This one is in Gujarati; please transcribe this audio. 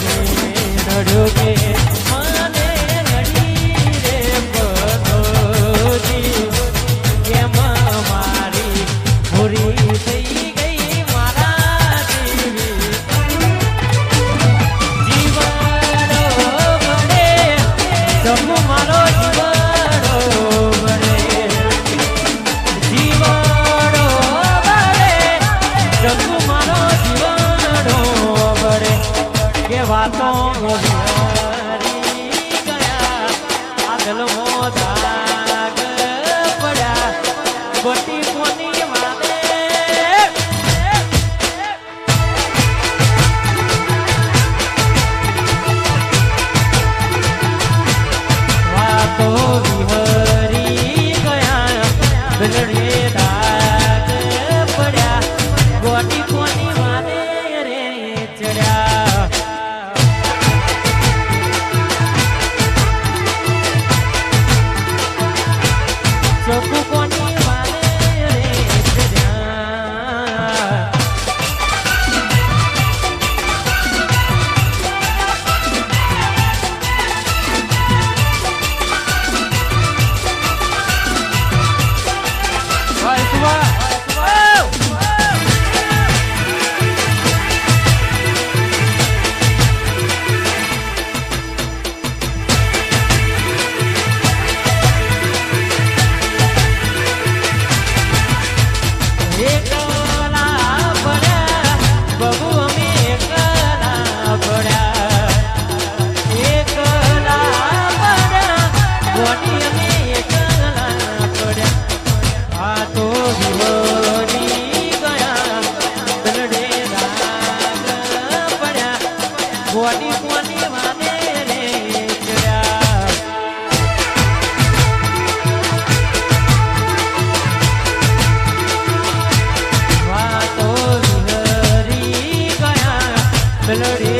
me. તો ભરી ગયા. આગલો દાગ પડ્યા. બટી કોની Só por Hey, melody